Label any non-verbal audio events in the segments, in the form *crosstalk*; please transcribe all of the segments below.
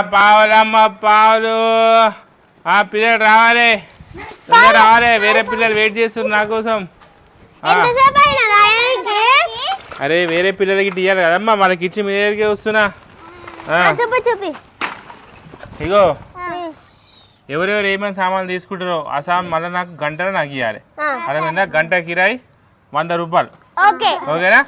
పావులమ్మ పావులు. ఆ పిల్లలు రావాలి. రావాలి. వేరే పిల్లలు వెయిట్ చేస్తున్నారు నా కోసం. అరే వేరే పిల్లలకి ఇయ్యాలి కదమ్మా. మనకి ఇచ్చి మీ దగ్గరికి వస్తున్నా. ఇగో. ఎవరెవరు ఏమేమి సామాన్లు తీసుకుంటారో ఆ సామాన్ మళ్ళీ నాకు గంటలో నాకు ఇవ్వాలి అలా మీద గంట కిరాయి వంద రూపాయలు. ఓకే. ఓకేనా?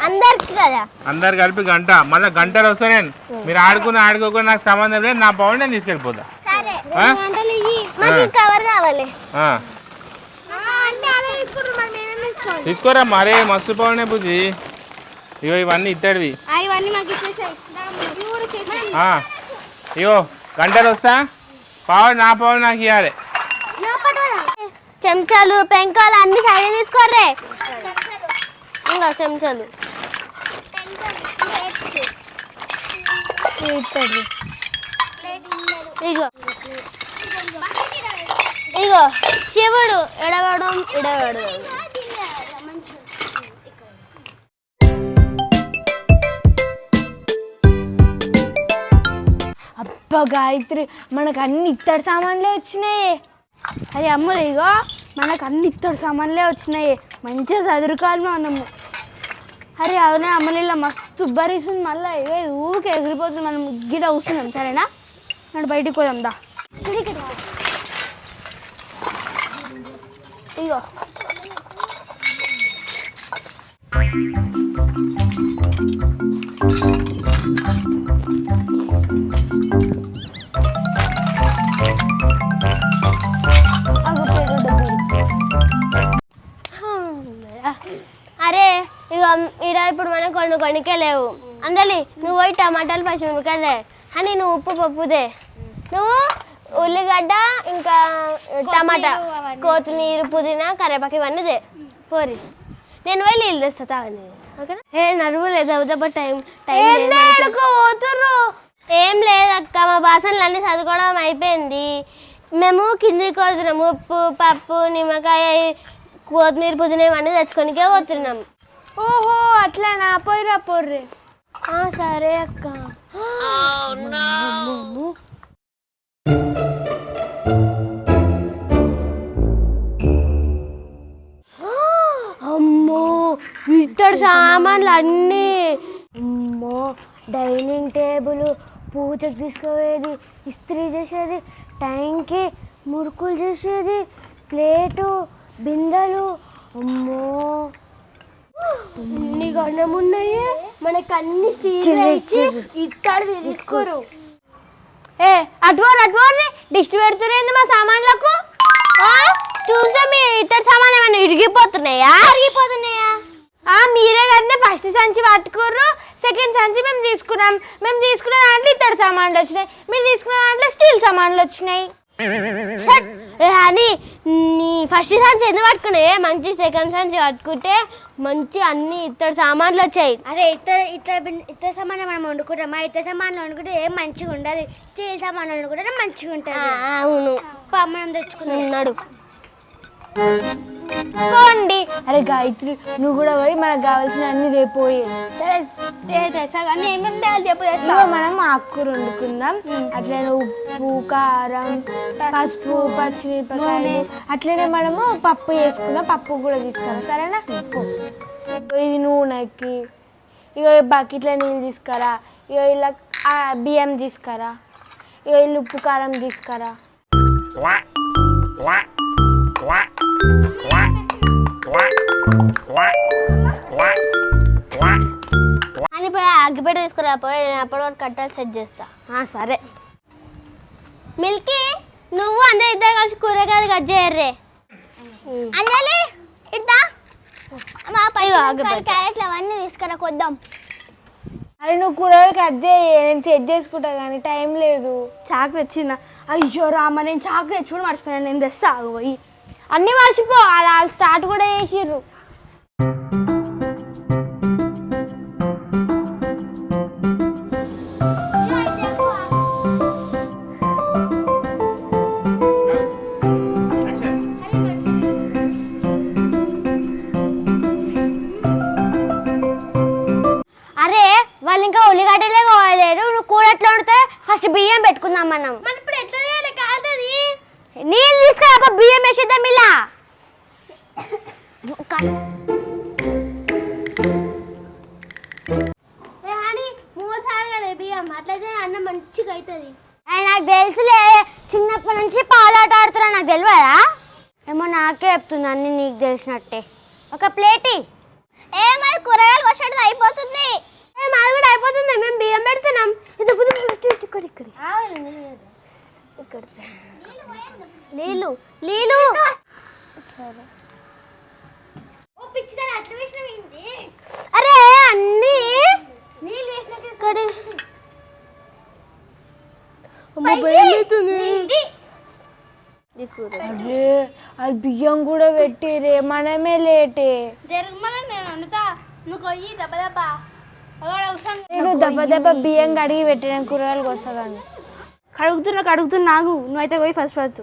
అందరికి కదా. అందరు కలిపి గంట. మళ్ళీ గంటలు వస్తా నేను మీరు ఆడుకుని ఆడుకోకుండా నాకు సంబంధం లేదు. నా పౌండ్ నేను తీసుకెళ్ళిపోతా. సరే. ఆ? గంటలు ఇయ్యి. మాకు కవర్ కావాలి. ఆ, అంటే అలా తీసుకుంటారు. మరి మేమేం తీసుకోవాలి తీసుకోరా మరే మస్తు పౌండే బుజ్జి. ఇగో ఇవన్నీ ఇత్తడివి. మాకు ఇవి కూడా ఇచ్చేసాయి ఆ, ఇగో గంటలు వస్తా. పావు నా పావు నాకు ఇవ్వాలి చెంచాలు పెంకాలు అన్ని సైడ్ తీసుకోర్రే. ఇంకా చెంచాలు. ఇగో ఇగో శివుడు ఎడవడం ఎడవడం. అబ్బా గాయత్రి మనకు అన్ని ఇత్తడి సామాన్లే వచ్చినాయి. అది అమ్ములు ఇగో మనకు అన్ని ఇత్తడి సామాన్లే వచ్చినాయి. మంచిగా చదువుకోవాలి మనము అరే అవునే ఇలా మస్తు ఉబ్బరిస్తుంది మళ్ళీ. ఇగో ఊరికే ఎగిరిపోతుంది. మనం గిడ కూస్తున్నాం సరేనా? మనం బయటికి పోదాం దా. ఇగో. you. కొనికే లేవు. అందలి నువ్వు పోయి టమాటాలు పచ్చిమిరపకాయలే అని నువ్వు ఉప్పు పప్పుదే నువ్వు ఉల్లిగడ్డ ఇంకా టమాటా కొత్తిమీర పుదీనా కరివేపాకు ఇవన్నీ దే పోరి. నేను పోయి నీళ్ళు తెస్తా ఓకేనా? ఏ నరువు లేదు దెబ్బ టైం టైం పోతుర్రు. ఏం లేదు అక్క మా బాసనలు అన్నీ చదువుకోవడం అయిపోయింది. మేము కిందికి వస్తున్నాం. ఉప్పు పప్పు నిమ్మకాయ కొత్తిమీర పుదీనా ఇవన్నీ తెచ్చుకొనికే పోతున్నాం. ఓహో అట్లానా? పోయిరా పోర్రి. సరే అక్క. అమ్మో ఇద్దరు సామాన్లు అన్నీ అమ్మో డైనింగ్ టేబుల్ పూజకు తీసుకుపోయేది ఇస్త్రీ చేసేది టైంకి మురుకులు చేసేది ప్లేటు బిందెలు. అమ్మో. అన్ని గణం ఉన్నాయి మనకి అన్ని స్టీల్ ఇచ్చి ఇత్తడి తీసుకోరు. ఏ అటువారు అటువారు దిష్టి పెడుతురేంది మా సామాన్లకు? చూసా మీ ఇతర సామాన్లు ఏమైనా ఇరిగిపోతున్నాయా? ఇరిగిపోతున్నాయా? ఆ మీరే కదా ఫస్ట్ సంచి పట్టుకుర్రు సెకండ్ సంచి మేము తీసుకున్నాం. మేము తీసుకున్న దాంట్లో ఇత్తడి సామాన్లు వచ్చినాయి. మీరు తీసుకున్న దాంట్లో స్టీల్ సామాన్లు వచ్చినాయి. షట్. *laughs* ఫస్ట్ సంచి ఎందుకు పట్టుకున్నాయి మంచి సెకండ్ సంచి పట్టుకుంటే మంచి అన్ని ఇతర సామాన్లు వచ్చాయి. అరే ఇతర ఇతర ఇతర సామాన్లు మనం వండుకుంటాం. ఇతర సామాన్లు వండుకుంటే ఏం మంచిగా ఉండదు. స్టీల్ సామాన్లు వండుకుంటే మంచిగా ఉంటుంది. అవును. పా, మనం తెచ్చుకుందాం. ఉన్నాడు పోండి. అరే గాయత్రి నువ్వు కూడా పోయి మనకు కావాల్సిన అన్ని తెపోయి సరే తే- తెస్తా కానీ ఏమేమి తేవాలి చెప్పు తెస్తా. ఇదిగో మనం ఆకుకూర వండుకుందాం. అట్లనే ఉప్పు కారం పసుపు పచ్చిమిరపకాయలు అట్లనే మనము పప్పు చేసుకుందాం. పప్పు కూడా తీసుకురా సరేనా. ఇది నూనెకి. ఇక బకెట్లో నీళ్ళు తీసుకురా. ఇక ఇలా బియ్యం తీసుకురా. ఇక ఇల్లు ఉప్పు కారం తీసుకురా. అని పోయి అగ్గిపెట్ట తీసుకురా పోయి నేను అప్పటి వరకు కట్టాలి సెట్ చేస్తా. ఆ, సరే. మిల్కీ నువ్వు అందరు ఇద్దరు కలిసి కూరగాయలు కట్ చేయర్రే. అంజలి ఇద్దా మా పై క్యారెట్లు అవన్నీ తీసుకురా కొద్దాం. అరే నువ్వు కూరగాయలు కట్ చేయి నేను సెట్ చేసుకుంటా కానీ టైం లేదు. చాకు తెచ్చిన అయ్యో రామ నేను చాకు తెచ్చుకుని మర్చిపోయాను నేను తెస్తా ఆగు పోయి. అన్నీ మర్చిపో అలా స్టార్ట్ కూడా చేసిర్రు. అవుతుంది. నాకు తెలుసులే చిన్నప్పటి నుంచి పాలాట ఆడుతున్నా నాకు తెలియదా ఏమో నాకే చెప్తుంది అన్ని నీకు తెలిసినట్టే. ఒక ప్లేటి ఏ మరి కూరగాయలు వచ్చేది అయిపోతుంది. ఏ మాది కూడా అయిపోతుంది మేము బియ్యం పెడుతున్నాం. ఇది ఇక్కడ ఇక్కడ నీళ్ళు నీళ్ళు అరే అన్ని ఇక్కడ అమ్మ, భయం అవుతుంది. అరే అది బియ్యం కూడా పెట్టిరే మనమే లేటే. నేను దెబ్బ దెబ్బ. బియ్యం కడిగి పెట్టిన కూరగాయలకు వస్తాను కడుగుతున్నా కడుగుతున్నా నాగు నువ్వైతే పోయి ఫస్ట్ ఫస్ట్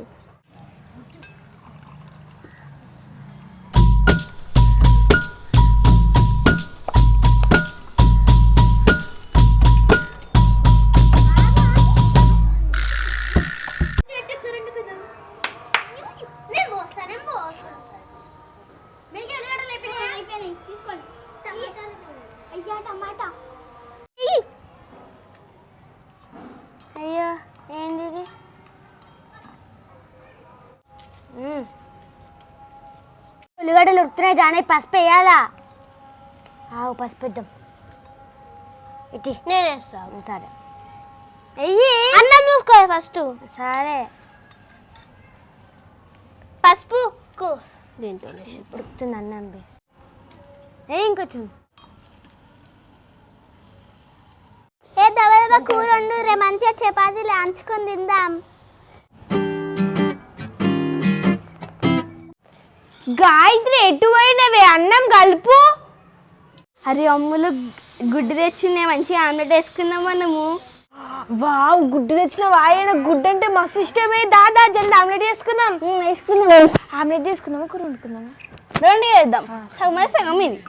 ఉల్లిగడ్డలు ఉడుతున్నాయి జానే పసుపు వేయాలా? ఆవు పసుపు వేద్దాం. ఇటీ. నేను వేస్తాను సరే. వెయ్యి అన్నం చూసుకో ఫస్ట్. సరే. పసుపు దీంతో ఉడుకుతుంది అన్నం. ఏ ఇంకొంచెం. ఏ దెబ్బ కూర వండు రే మంచిగా చపాతీలు అంచుకొని తిందాం. గాయత్రి ఎటు పోయినవే అన్నం కలుపు. అరే అమ్ములు గుడ్డు తెచ్చిందే మంచిగా ఆమ్లెట్ వేసుకుందాం మనము వావ్ గుడ్డు తెచ్చిన వాయన గుడ్డు అంటే మస్తు ఇష్టమే. దాదా జల్ది ఆమ్లెట్ చేసుకుందాం వేసుకుందాం. ఆమ్లెట్ చేసుకుందామా కూర వండుకుందామా? రెండు చేద్దాం. సగం సగం ఇది.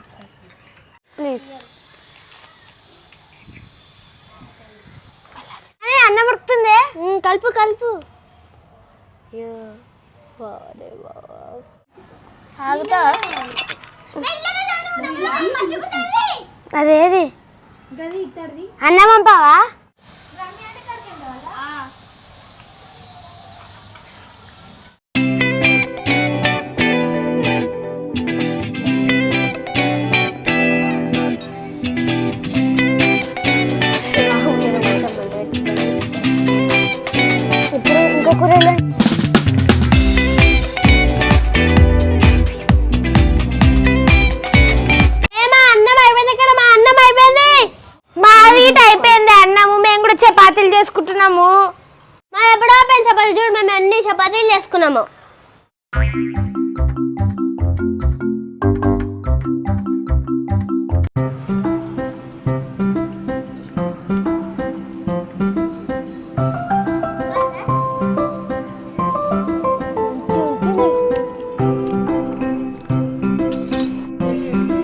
ప్లీజ్. అన్నం ఉడుకుతుంది? కలుపు కలుపు. ఆగుతా. అదేది? అన్నం పంపావా? చపాతీలు చేసుకున్నాము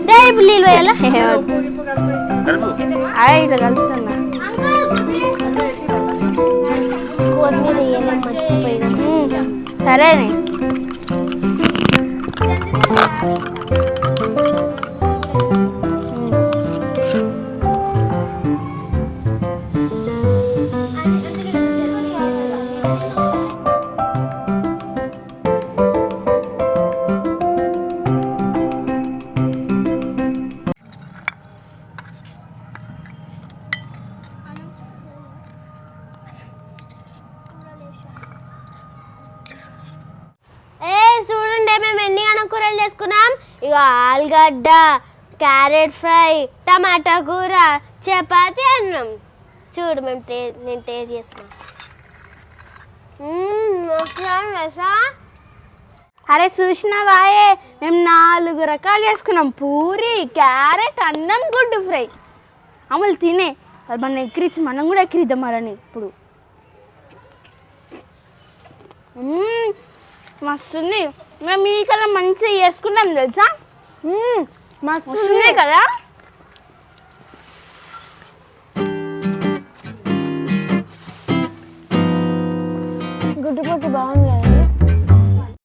రే, ఇప్పుడు నీళ్ళు పోయాలా కలుపు సరేనే. ఉల్లిగడ్డ క్యారెట్ ఫ్రై టమాటా కూర చపాతి అన్నం. చూడు మేము టే నేను టేస్ట్ చేస్తున్నాం. అరే చూసినవాయే మేము నాలుగు రకాలు చేసుకున్నాం. పూరి క్యారెట్ అన్నం గుడ్డు ఫ్రై. అమలు తినే. అది మనం ఎక్కిరిచి మనం కూడా ఎక్కిరిద్దాం మరని ఇప్పుడు. మస్తుంది మేము మీ కల మంచిగా చేసుకున్నాం తెలుసా? మస్తు ఉన్నాయి. కదా? గుడ్డు పొట్టు బాగుంది.